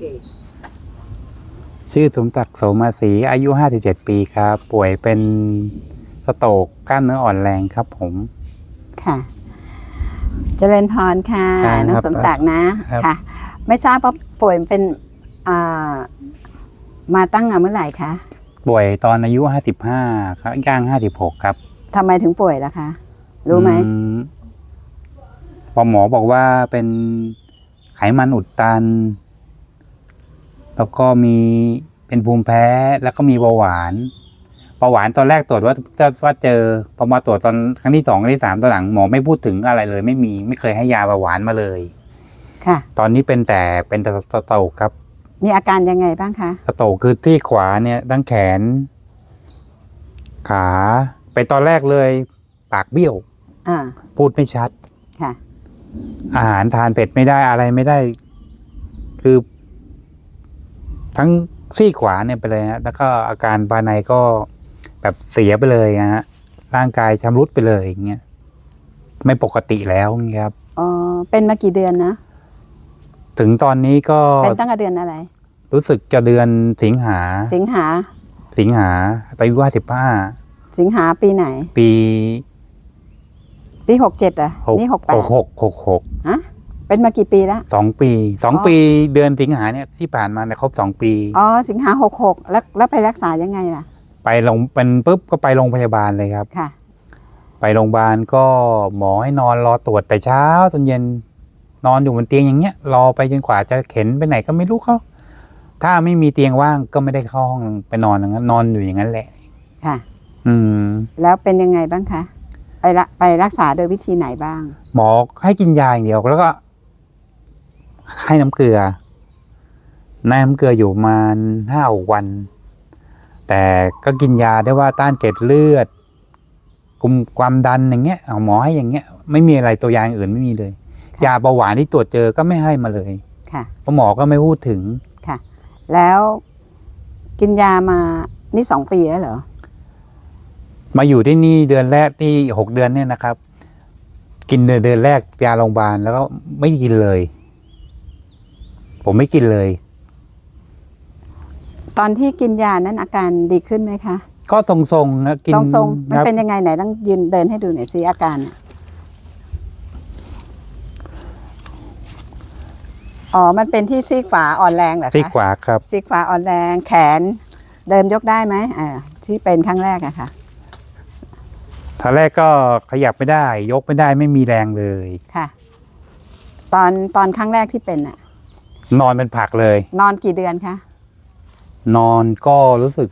เคชื่อสมศักดิ์โสมาศรีอายุ 57 ปีครับ ป่วยเป็นสโตรกกล้ามเนื้ออ่อนแรงครับผม ค่ะ เจริญพรค่ะครับน้องสมศักดิ์นะครับ ค่ะ ไม่ทราบว่าป่วยเป็นอ่ามาตั้งแต่เมื่อไหร่คะป่วยตอนอายุ 55 ครับย่าง 56 ครับทำไมถึงป่วยล่ะคะ รู้ไหมอืพอหมอบอกว่าเป็นไขมันอุดตัน แล้วก็มีเป็นภูมิแพ้แล้วก็มีเบาหวานเบาหวานตอนแรกตรวจว่าว่าเจอพอมาตรวจตอนครั้งที่สองครั้งที่สามตอนหลังหมอไม่พูดถึงอะไรเลย ไม่มีไม่เคยให้ยาเบาหวานมาเลยค่ะ ตอนนี้เป็นแต่เป็นแต่สโตรกครับ มีอาการยังไงบ้างคะสโตรกคือที่ขวาเนี่ยทั้งแขน ขาไปตอนแรกเลย ปากเบี้ยวอ่าพูดไม่ชัดค่ะ อาหารทานเผ็ดไม่ได้อะไรไม่ได้ คือ ทั้งซี่ขวาเนี่ยไปเลยฮะแล้วก็อาการภายในก็แบบเสียไปเลยนะฮะร่างกายชำรุดไปเลยอย่างเงี้ยไม่ปกติแล้วอย่างเงี้ยครับ อ๋อเป็นมากี่เดือนนะถึงตอนนี้ก็เป็นตั้งแต่เดือนอะไร รู้สึกจะเดือนสิงหา สิงหา สิงหาอายุว่าสิบห้าสิงหาปีไหน ปี ปีหกเจ็ดอะหกนี่หกแปหดกหกหกหกฮะ เป็นมากี่ปีแล้ว สองปีสองอ๋อ ปีเดือนสิงหาเนี่ยที่ผ่านมาเนี่ยครบสองปี อ๋อสิงหาหกหกแล้วแล้วไปรักษายังไงล่ะไปลงเป็นปุ๊บก็ไปโรงพยาบาลเลยครับ ค่ะ ไปโรงพยาบาลก็หมอให้นอนรอตรวจแต่เช้าจนเย็นนอนอยู่บนเตียงอย่างเงี้ย รอไปจนกว่าจะเข็นไปไหนก็ไม่รู้เขาถ้าไม่มีเตียงว่างก็ไม่ได้เข้าห้องไปนอนอย่างนั้นนอนอยู่อย่างนั้นแหละค่ะ อืม แล้วเป็นยังไงบ้างคะ ไปละไปรักษาโดยวิธีไหนบ้าง หมอให้กินยาอย่างเดียวแล้วก็ ให้น้ำเกลือให้น้ำเกลืออยู่ประมาณห้าวัน แต่ก็กินยาได้ว่าต้านเกล็ดเลือดคุมความดันอย่างเงี้ยเอาหมอให้อย่างเงี้ย ไม่มีอะไรตัวยาอย่างอื่นไม่มีเลยค่ะยาเบาหวานที่ตรวจเจอก็ไม่ให้มาเลยค่ะเพราะหมอก็ไม่พูดถึงค่ะ แล้วกินยามานี่สองปีแล้วเหรอมาอยู่ที่นี่เดือนแรกที่หกเดือนเนี่ยนะครับ กินเดือนเดือนแรกยาโรงพยาบาลแล้วก็ไม่กินเลย ผมไม่กินเลย ตอนที่กินยานั้นอาการดีขึ้นไหมคะ ก็ทรงๆนะกินทรงทรงๆมันครับเป็นยังไงไหนต้องยืนเดินให้ดูหน่อยสิอาการน่ะอ๋อ มันเป็นที่ซีกขวาอ่อนแรงเหรอคะซีกขวาครับ ซีกขวาอ่อนแรงแขน เดินยกได้ไหมอ่าที่เป็นครั้งแรกอะค่ะทีแรกก็ขยับไม่ได้ ยกไม่ได้ไม่มีแรงเลยค่ะ ตอนตอนครั้งแรกที่เป็นอะ นอนเป็นผักเลย นอนกี่เดือนคะนอนก็รู้สึก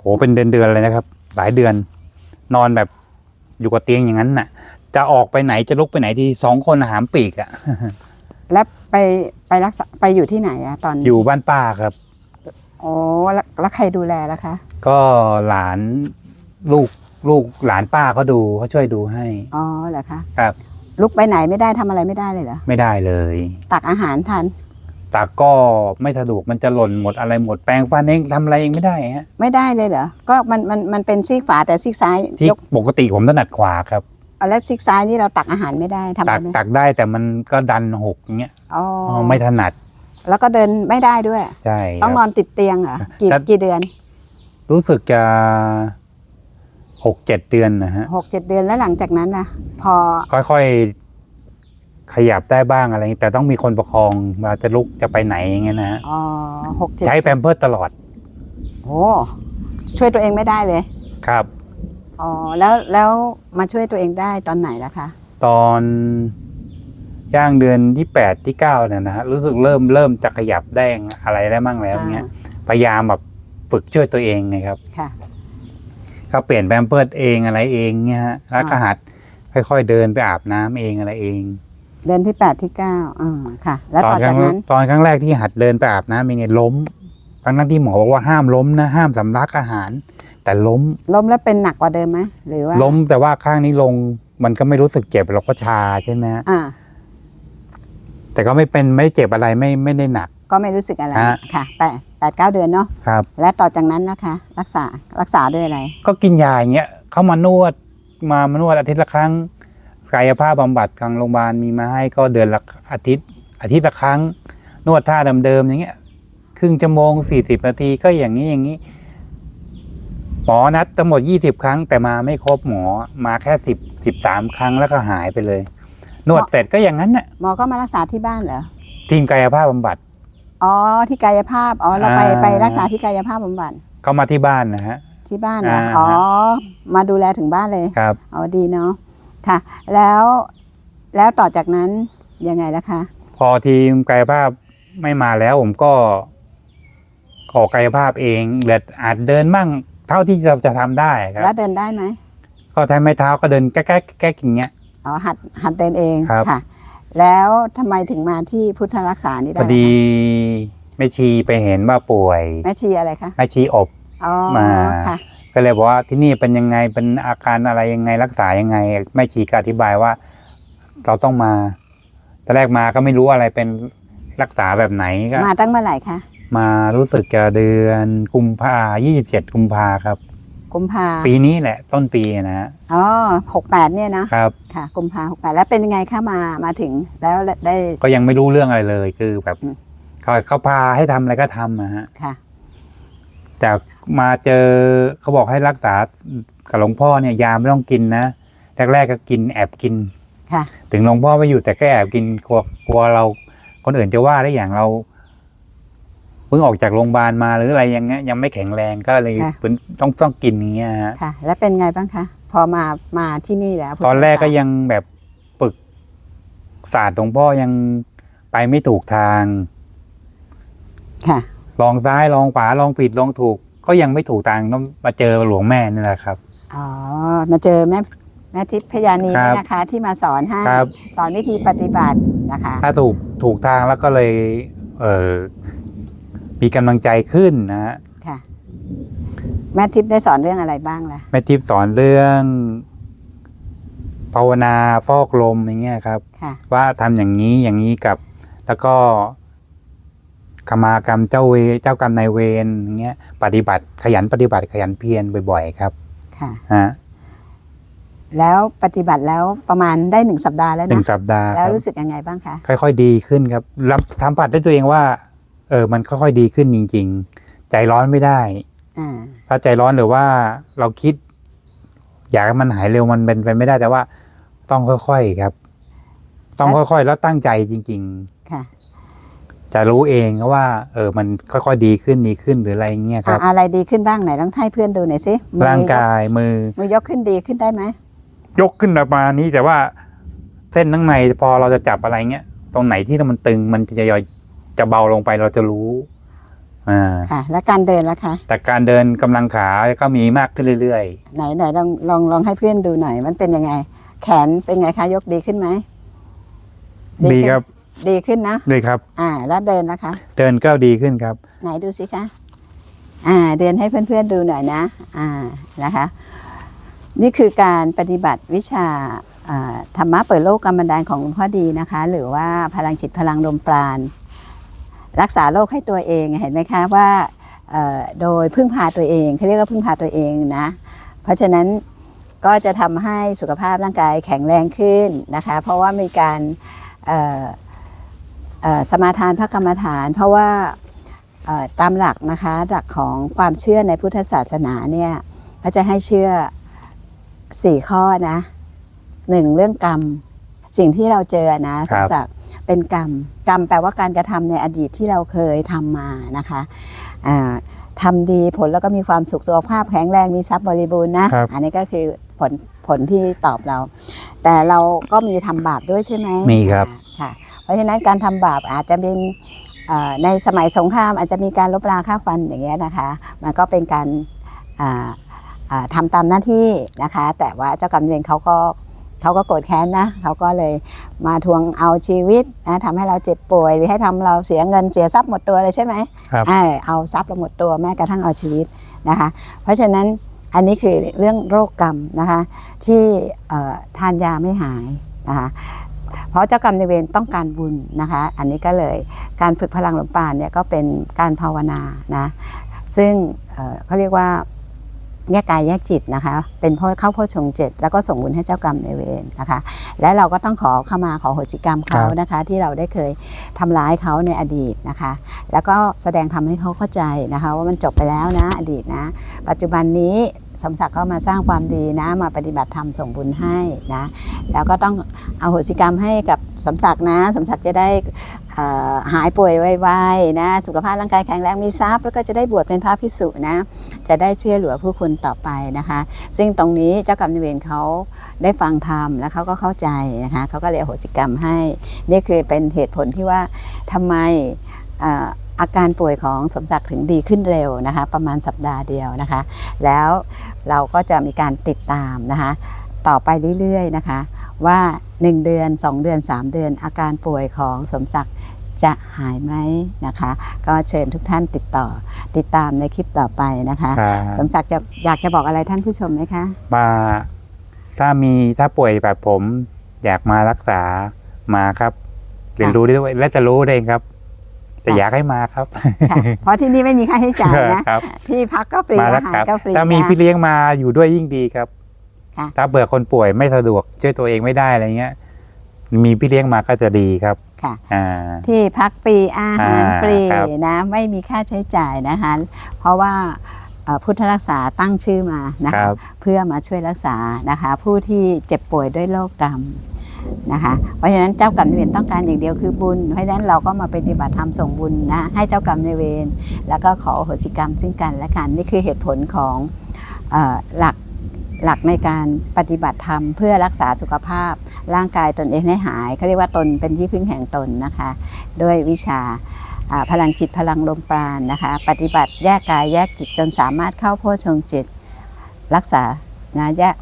โหเป็นเดือนๆเลยนะครับ หลายเดือน นอนแบบอยู่กับเตียงอย่างนั้นน่ะ จะออกไปไหนจะลุกไปไหนที่สองคนหามปีกอะแล้วไปไปรักษาไปอยู่ที่ไหนอะตอนอยู่บ้านป้าครับอ๋อแล้วแล้วใครดูแลล่ะคะก็หลานลูกลูกหลานป้าเขาดูเขาช่วยดูให้ อ๋อเหรอคะครับ ลุกไปไหนไม่ได้ทำอะไรไม่ได้เลยเหรอไม่ได้เลย ตักอาหารทัน ตาก็ไม่สะดวกมันจะหล่นหมดอะไรหมดแปรงฟันเองทำอะไรเองไม่ได้ฮะไม่ได้เลยเหรอ ก็มันมันมันเป็นซีกขวาแต่ซีกซ้ายที่ยกปกติผมถนัดขวาครับเอาแล้วซีกซ้ายนี่เราตักอาหารไม่ได้ทำอะตัไรกไม่ตักได้แต่มันก็ดันหกอย่างเงี้ยอ๋ออ๋อไม่ถนัดแล้วก็เดินไม่ได้ด้วย ใช่ต้องคนรัอบ นติดเตียงเหรอกี่จะกี่เดือนรู้สึกจะหกเจ็ดเดือนนะฮะ หกเจ็ดเดือนแล้วหลังจากนั้นนะพอค่อยๆ ขยับได้บ้างอะไรอย่างงี้แต่ต้องมีคนประคองเวลาจะลุกจะไปไหนอย่างเงี้ยนะฮะอ๋อหกเจ็ดใช้แพมเพิร์สตลอดโอ้ช่วยตัวเองไม่ได้เลย ครับ อ๋อ แล้วแล้วมาช่วยตัวเองได้ตอนไหนล่ะคะ ตอนย่างเดือนที่แปดที่เก้าเนี่ยนะฮะรู้สึกเริ่มเริ่มจะขยับได้อะไรได้มั่งแล้วเงี้ยพยายามแบบฝึกช่วยตัวเองไงครับ ค่ะ ก็เปลี่ยนแพมเพิร์สเองอะไรเองเนี่ยฮะแล้วก็อ่าหัดค่อยๆเดินไปอาบน้ำเองอะไรเอง เดือนที่แปดที่เก้าอ่าค่ะ แล้วตอต่นอคจารั้กงนั้นตอนครั้งแรกที่หัดเดินไปอาบน้ำเองเนี่ยล้มทั้งนั้นที่หมอบอกว่าห้ามล้มนะห้ามสำลักอาหาร แต่ล้มล้มแล้วเป็นหนักกว่าเดิมไหมหรือว่าล้มแต่ว่าข้างนี้ลงมันก็ไม่รู้สึกเจ็บเราก็ชาใช่ไหมฮะอ่า แต่ก็ไม่เป็นไม่เจ็บอะไรไม่ไม่ได้หนัก ก็ไม่รู้สึกอะไรฮะ ค่ะแปดแปดเก้าเดือนเนาะครับ และต่อจากนั้นนะคะ รักษารักษาด้วยอะไร ก็กินยาอย่างเงี้ยเขามานวดมามานวดอาทิตย์ละครั้ง กายภาพบำบัดทางโรงพยาบาลมีมาให้ก็เดือนละอาทิตย์ อาทิตย์ละครั้ง นวดท่าเดิมๆอย่างเงี้ยครึ่งชั่วโมงสี่สิบนาทีก็อย่างนี้อย่างนี้ หมอนัดทั้งหมดยี่สิบครั้ง แต่มาไม่ครบหมอมาแค่สิบสิบสามครั้งแล้วก็หายไปเลย นวดเสร็จก็อย่างนั้นน่ะหมอก็มารักษาที่บ้านเหรอทีมกายภาพบำบัดอ๋อที่กายภาพอ๋อเราไปอ่าไปรักษาที่กายภาพบำบัดเข้ามาที่บ้านนะฮะที่บ้านนะอ่าอ๋อ มาดูแลถึงบ้านเลยครับอ๋อดีเนาะ ค่ะ แล้วแล้วต่อจากนั้นยังไงล่ะคะ พอทีมกายภาพไม่มาแล้วผมก็ออกกายภาพเองเหลืออาจเดินมั่งเท่าที่เราจะทำได้ครัแล้วบเดินได้ไหมก็ใช้ไม้เท้าก็เดินแก๊กๆแก๊กๆอย่างเงี้ย อ๋อหัดหัดเดินเองครับ ค่ะ แล้วทำไมถึงมาที่พุทธรักษานี่พได้อล่ะคะดีแม่ชีไปเห็นว่าป่วยแม่ชีอะไรคะ แม่ชีอบ อ๋อมา ค่ะ ก็เลยบอกว่าที่นี่เป็นยังไงเป็นอาการอะไรยังไงรักษายังไงแม่ชีก็อธิบายว่าเราต้องมาตอนแรกมาก็ไม่รู้อะไรเป็นรักษาแบบไหนก็มาตั้งเมื่อไหร่คะมารู้สึกจะเดือนกุมภายี่สิบเจ็ดกุมภาครับ กุมภาปีนี้แหละ ต้นปีนะฮะอ๋อหกแปดเนี่ยนะครับค่ะ กุมภาหกแปดแล้วเป็นยังไงคะมามาถึงแล้วได้ ก็ยังไม่รู้เรื่องอะไรเลยคือแบบอืมเขาเขาพาให้ทำอะไรก็ทำนะฮะค่ะ แต่มาเจอเขาบอกให้รักษากับหลวงพ่อเนี่ยยาไม่ต้องกินนะแรกๆก็กินแอบกินค่ะ ถึงหลวงพ่อไม่อยู่แต่ก็แอบกินกลัวกลัวเราคนอื่นจะว่าได้อย่างเราเพิ่งออกจากโรงพยาบาลมาหรืออะไรยังเงี้ยยังไม่แข็งแรงก็เลยค่ะ เป็นต้องต้องกินอย่างเงี้ยฮะค่ะ แล้วเป็นไงบ้างคะ พอมามาที่นี่แล้วพุทธตอนแรกก็รัษายังแบบปรึกศาสตร์หลวงพ่อยังไปไม่ถูกทาง ค่ะ ลองซ้ายลองขวาลองผิดลองถูก ก็ยังไม่ถูกทางต้องมาเจอหลวงแม่นี่แหละครับ อ๋อ มาเจอแม่แม่ทิพย์พญานีครับนะคะ ที่มาสอนให้ครับ สอนวิธีปฏิบัตินะคะ ถ้าถูกถูกทางแล้วก็เลยเออมีกำลังใจขึ้นนะฮะค่ะ แม่ทิพย์ได้สอนเรื่องอะไรบ้างล่ะ แม่ทิพย์สอนเรื่องภาวนาฟอกลมอย่างเงี้ยครับ ค่ะ ว่าทำอย่างนี้อย่างนี้กับ แล้วก็ ขมากรรมเจ้าเวเจ้ากรรมนายเวรอย่างเงี้ยปฏิบัติขยันปฏิบัติขยันเพียรบ่อย ๆ ครับค่ะ ฮะแล้วปฏิบัติแล้วประมาณได้หนึ่งสัปดาห์แล้วหนึ่งนะสัปดาห์คแล้วรับรู้สึกยังไงบ้างคะค่อย ๆ ดีขึ้นครับรับสัมผัสด้วยตัวเองว่า เออมันค่อยๆดีขึ้นจริง ๆ ใจร้อนไม่ได้ อ่าถ้ถ้าใจร้อนหรือว่าเราคิด อยากให้มันหายเร็วมันเป็นไปไม่ได้แต่ว่า ต้องค่อยๆครับ ต้องค่อยๆแล้วตั้งใจจริง ค่ะๆ จะรู้เองว่าเออมันค่อยๆดีขึ้นดีขึ้นหรืออะไรเงี้ยคอะรับอะไรดีขึ้นบ้างไหนต้องให้เพื่อนดูหน่อยสิมือร่างกายมือมือยกขึ้นดีขึ้นได้ไหมยกขึ้นประมาณนี้แต่ว่า เส้นข้างในพอเราจะจับอะไรเงี้ย ตรงไหนที่มันตึงมันจะยอยจะเบาลงไปเราจะรู้อ่าค่ะ แล้วการเดินล่ะคะ แต่การเดินกำลังขาก็มีมากขึ้นเรื่อยไหนไหนลองลองลองให้เพื่อนดูหน่อย มันเป็นยังไง แขนเป็นไงคะยกดีขึ้นไหมๆดีครับ ดีขึ้นนะ ดีครับ อ่า แล้วเดินนะคะ เดินก็ดีขึ้นครับ ไหนดูสิคะ อ่า เดินให้เพื่อนๆดูหน่อยนะ อ่า นะคะ นี่คือการปฏิบัติวิชาอ่าธรรมะเปิดโลกกรรมบันดาลของหลวงพ่อดีนะคะ หรือว่าพลังจิตพลังลมปราณ รักษาโรคให้ตัวเองเห็นไหมคะว่าเอ่อโดยพึ่งพาตัวเองเขาเรียกว่าพึ่งพาตัวเองนะ เพราะฉะนั้นก็จะทำให้สุขภาพร่างกายแข็งแรงขึ้นนะคะ เพราะว่ามีการเอ่อเอ่อ สมาทานพระกรรมฐาน เพราะว่าเอ่อตามหลักนะคะหลักของความเชื่อในพุทธศาสนาเนี่ยเขาจะให้เชื่อสี่ข้อนะหนึ่งเรื่องกรรม สิ่งที่เราเจอนะครับจากเป็นกรรม กรรมแปลว่าการกระทำในอดีตที่เราเคยทำมานะคะอ่าทำดีผลแล้วก็มีความสุขสุขภาพแข็งแรงมีทรัพย์บริบูรณ์นะครับอันนี้ก็คือผลผลที่ตอบเรา แต่เราก็มีทำบาปด้วยใช่ไหมมีครับอ่าค่ะ เพราะฉะนั้นการทำบาปอาจจะเป็นเอ่อในสมัยสงครามอาจจะมีการลบราฆ่าฟันอย่างเงี้ยนะคะ มันก็เป็นการอ่าอ่าทำตามหน้าที่นะคะ แต่ว่าเจ้ากรรมนายเวรเขาก็เขาก็โกรธแค้นนะเขาก็เลยมาทวงเอาชีวิตนะทำให้เราเจ็บป่วย หรือให้ทำเราเสียเงินเสียทรัพย์หมดตัวเลยใช่ไหมครับเออเอาทรัพย์เราหมดตัวแม้กระทั่งเอาชีวิตนะคะ เพราะฉะนั้นอันนี้คือเรื่องโรคกรรมนะคะที่เอ่อทานยาไม่หายนะคะ เพราะเจ้ากรรมในเวรต้องการบุญนะคะ อันนี้ก็เลยการฝึกพลังหลวงปานเนี่ยก็เป็นการภาวนานะซึ่งเเขาเรียกว่าแยกกายแยกจิตนะคะ เป็นพ่อเข้าพ่อชงเจ็ดแล้วก็ส่งบุญให้เจ้ากรรมในเวรนะคะ และเราก็ต้องขอเข้ามาขอโหสิกรรมเขานะคะ ที่เราได้เคยทำร้ายเขาในอดีตนะคะ แล้วก็แสดงทำให้เขาเข้าใจนะคะ ว่ามันจบไปแล้วนะอดีตนะ ปัจจุบันนี้ สมศักดิ์ก็มาสร้างความดีนะ มาปฏิบัติธรรมส่งบุญให้นะ แล้วก็ต้องเอาโหสิกรรมให้กับสมศักดิ์นะ สมศักดิ์จะได้หายป่วยไวๆนะ สุขภาพร่างกายแข็งแรงมีทรัพย์แล้วก็จะได้บวชเป็นพระพิสุนะ จะได้ช่วยเหลือผู้คนต่อไปนะคะ ซึ่งตรงนี้เจ้ากรรมนายเวรเขาได้ฟังธรรมแล้วเขาก็เข้าใจนะคะเขาก็เลยโหสิกรรมให้ นี่คือเป็นเหตุผลที่ว่าทำไม อ่ออาการป่วยของสมศักดิ์ถึงดีขึ้นเร็วนะคะ ประมาณสัปดาห์เดียวนะคะ แล้วเราก็จะมีการติดตามนะคะต่อไปเรื่อยๆนะคะ ว่า 1 เดือน 2 เดือน 3 เดือน อาการป่วยของสมศักดิ์จะหายไหมนะคะ ก็เชิญทุกท่านติดต่อติดตามในคลิปต่อไปนะคะครับสมศักดิ์จะอยากจะบอกอะไรท่านผู้ชมไหมคะมาถ้ามีถ้าป่วยแบบผมอยากมารักษามาครับเรียนรู้ได้ด้วยและจะรู้ได้เองครับ แต่ค่ะอยากให้มาครับค่ะเพราะที่นี่ไม่มีค่าใช้จ่ายนะครับที่พักก็ฟรีมารัอาหารษาก็ฟรีถ้ามีนะพี่เลี้ยงมาอยู่ด้วยยิ่งดีครับค่ะถ้าเบื่อคนป่วยไม่สะดวกช่วยตัวเองไม่ได้อะไรเงี้ย มีพี่เลี้ยงมาก็จะดีครับค่ะอ่าที่พักฟรีอาหารอ่าฟรีครับนะ ไม่มีค่าใช้จ่ายนะคะ เพราะว่าเอ่อพุทธรักษาตั้งชื่อมานะคคะรับเพื่อมาช่วยรักษานะคะ ผู้ที่เจ็บป่วยด้วยโรคกรรม นะคะ เพราะฉะนั้นเจ้ากรรมนายเวรต้องการอย่างเดียวคือบุญ เพราะฉะนั้นเราก็มาปฏิบัติธรรมส่งบุญนะให้เจ้ากรรมนายเวรแล้วก็ขอโหสิกรรมซึ่งกันและกันนี่คือเหตุผลของอหลักหลักในการปฏิบัติธรรมเพื่อรักษาสุขภาพ ร่างกายตนเองให้หายเขาเรียกว่าตนเป็นที่พึ่งแห่งตนนะคะ ด้วยวิชาพลังจิตพลังลมปราณนะคะ ปฏิบัติแยกกายแยกจิตจนสามารถเข้าโพชฌงจิต รักษานะแยก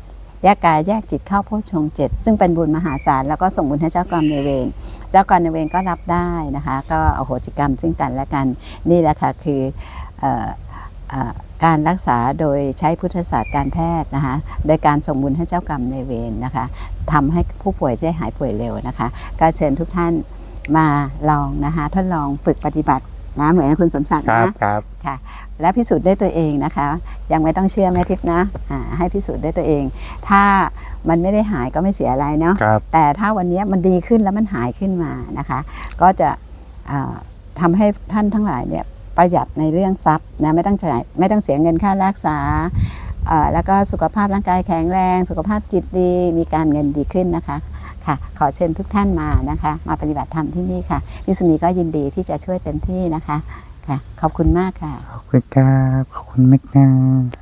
แยกกายแยกจิตเข้าโพชงจิตซึ่งเป็นบุญมหาศาลแล้วก็ส่งบุญให้เจ้ากรรมนายเวรเจ้ากรรมนายเวรก็รับได้นะคะ ก็อโหสิกรรมซึ่งกันและกันนี่แหละค่ะคือเอ่อเอ่อการรักษาโดยใช้พุทธศาสตร์การแพทย์นะคะโดยการส่งบุญให้เจ้ากรรมนายเวรนะคะทำให้ผู้ป่วยได้หายป่วยเร็วนะคะ ก็เชิญทุกท่านมาลองนะคะทดลองฝึกปฏิบัตินะเหมือนคุณสมศักดิ์ครับนะครับ และพิสูจน์ด้วยตัวเองนะคะ ยังไม่ต้องเชื่อแม่ทิพย์นะอ่าให้พิสูจน์ด้วยตัวเอง ถ้ามันไม่ได้หายก็ไม่เสียอะไรเนาะครับแต่ถ้าวันนี้มันดีขึ้นแล้วมันหายขึ้นมานะคะ ก็จะอ่าทำาให้ท่านทั้งหลายเนี่ยประหยัดในเรื่องทรัพย์นะไม่ต้องจ่ายไม่ต้องเสียเงินค่ารักษาอ่าแล้วก็สุขภาพร่างกายแข็งแรง สุขภาพจิตดีมีการเงินดีขึ้นนะคะค่ะขอเชิญทุกท่านมานะคะ มาปฏิบัติธรรมที่นี่ค่ะพิสุนีก็ยินดีที่จะช่วยเต็มที่นะคะ ค่ะ ขอบคุณมากค่ะ ขอบคุณครับขอบคุณมากครับ